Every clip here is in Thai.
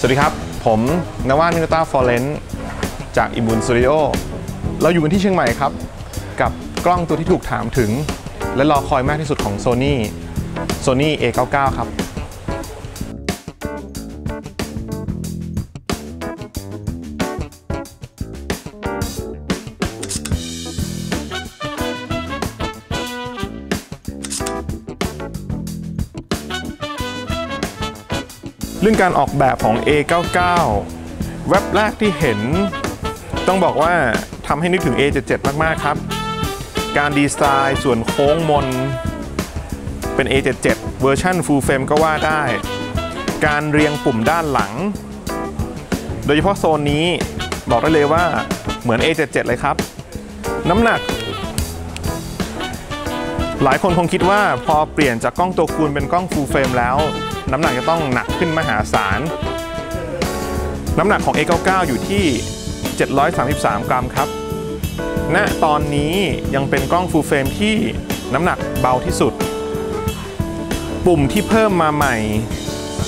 สวัสดีครับ ผมนวานินตาฟอร์เรนจากอิบุนสตูดิโอเราอยู่กันที่เชียงใหม่ครับ กับกล้องตัวที่ถูกถามถึง และรอคอยมากที่สุดของ Sony Sony A99 ครับ เรื่องการออกแบบของ A99 เว็บแรกที่เห็น ต้องบอกว่าทำให้นึกถึง A77 มาก ๆ ครับ การดีไซน์ส่วนโค้งมน เป็น A77 เวอร์ชัน Full Frame ก็ว่าได้ การเรียงปุ่มด้านหลัง โดยเฉพาะโซนนี้บอกได้เลยว่าเหมือน A77 เลยครับ น้ำหนัก หลายคนคงคิดว่าพอเปลี่ยนจากกล้องตัวคูณเป็นกล้อง Full Frame แล้ว น้ำหนักจะต้องหนักขึ้นมหาศาล น้ำหนักของ A99 อยู่ที่ 733 กรัมครับ ณ ตอนนี้ยังเป็นกล้อง Full Frame ที่น้ำหนักเบาที่สุด ปุ่มที่เพิ่มมาใหม่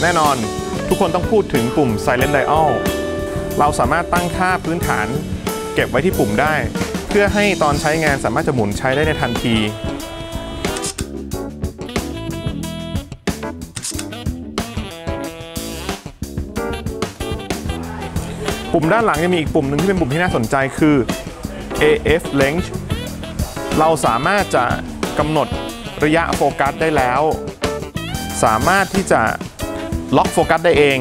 แน่นอนทุกคนต้องพูดถึงปุ่ม Silent Dial เราสามารถตั้งค่าพื้นฐาน เก็บไว้ที่ปุ่มได้ เพื่อให้ตอนใช้งานสามารถจะหมุนใช้ได้ในทันที ปุ่มด้านหลังยังมีอีกปุ่มหนึ่งที่เป็นปุ่มที่น่าสนใจคือ AF Length เราสามารถจะกำหนดระยะโฟกัสได้แล้ว สามารถที่จะล็อกโฟกัสได้เอง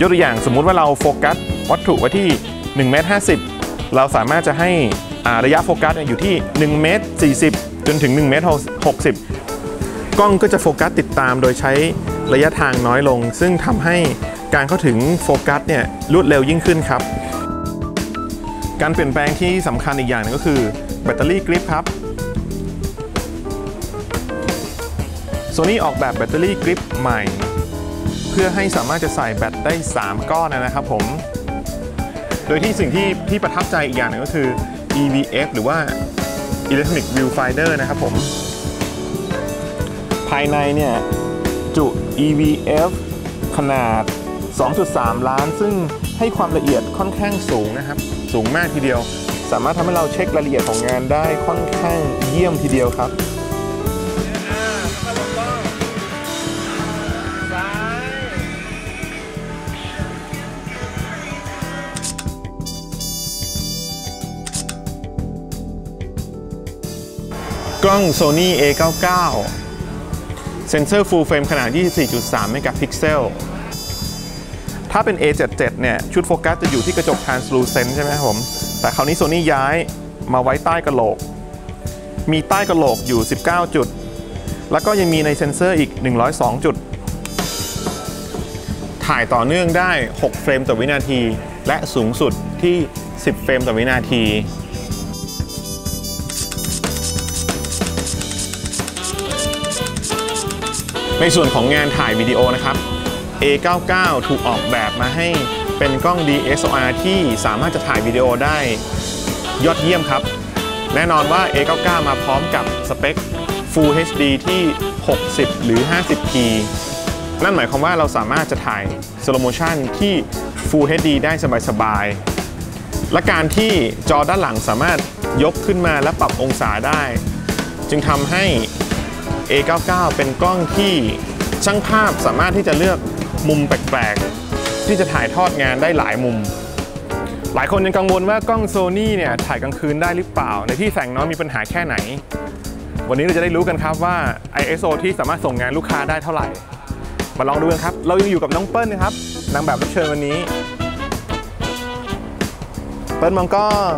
ยกตัวอย่างสมมุติว่าเราโฟกัสวัตถุไว้ที่1เมตร50 เราสามารถจะให้ระยะโฟกัสอยู่ที่1เมตร40 จนถึง1เมตร60 กล้องก็จะโฟกัสติดตามโดยใช้ระยะทางน้อยลง ซึ่งทำให้ การเข้าถึงโฟกัสเนี่ยรวดเร็วยิ่งขึ้นครับ การเปลี่ยนแปลงที่สำคัญอีกอย่างหนึงก็คือแบตเตอรี่กริปครับ Sony ออกแบบแบตเตอรี่กริปใหม่ เพื่อให้สามารถจะใส่แบตได้ 3 ก้อนนะครับผม โดยที่สิ่งที่ที่ประทับใจอีกอย่างหนึงก็คือ EVF หรือว่า Electronic Viewfinder นะครับผม ภายในเนี่ยจุ EVF ขนาด 2.3 ล้าน ซึ่งให้ความละเอียดค่อนข้างสูงนะครับ สูงมากทีเดียว สามารถทำให้เราเช็ครายละเอียดของงานได้ค่อนข้างเยี่ยมทีเดียวครับกล้อง Sony A99 เซ็นเซอร์ Full Frame ขนาด 24.3 เมกะพิกเซล ถ้าเป็น A77 เนี่ยชุดโฟกัสจะอยู่ที่กระจก translucent ใช่ไหมครับผม แต่คราวนี้ Sony ย้ายมาไว้ใต้กระโหลก มีใต้กระโหลกอยู่ 19 จุด แล้วก็ยังมีในเซ็นเซอร์อีก 102 จุด ถ่ายต่อเนื่องได้ 6 เฟรมต่อวินาที และสูงสุดที่ 10 เฟรมต่อวินาทีในส่วนของงานถ่ายวิดีโอนะครับ A99 ถูกออกแบบมาให้เป็นกล้อง DSLR ที่สามารถจะถ่ายวิดีโอได้ยอดเยี่ยมครับ แน่นอนว่า A99 มาพร้อมกับสเปค Full HD ที่ 60 หรือ 50p นั่นหมายความว่าเราสามารถจะถ่าย slow motion ที่ Full HD ได้สบายๆ และการที่จอด้านหลังสามารถยกขึ้นมาและปรับองศาได้ จึงทำให้ A99 เป็นกล้องที่ช่างภาพสามารถที่จะเลือก มุมแปลกๆ ที่จะถ่ายทอดงานได้หลายมุม หลายคนยังกังวลว่ากล้องโซนี่เนี่ยถ่ายกลางคืนได้หรือเปล่า ในที่แสงน้อยมีปัญหาแค่ไหน วันนี้เราจะได้รู้กันครับว่า ISO ที่สามารถส่งงานลูกค้าได้เท่าไหร่ มาลองดูกันครับ เรายังอยู่กับน้องเปิ้ลนะครับนางแบบรับเชิญวันนี้ เปิ้ลมองกล้อง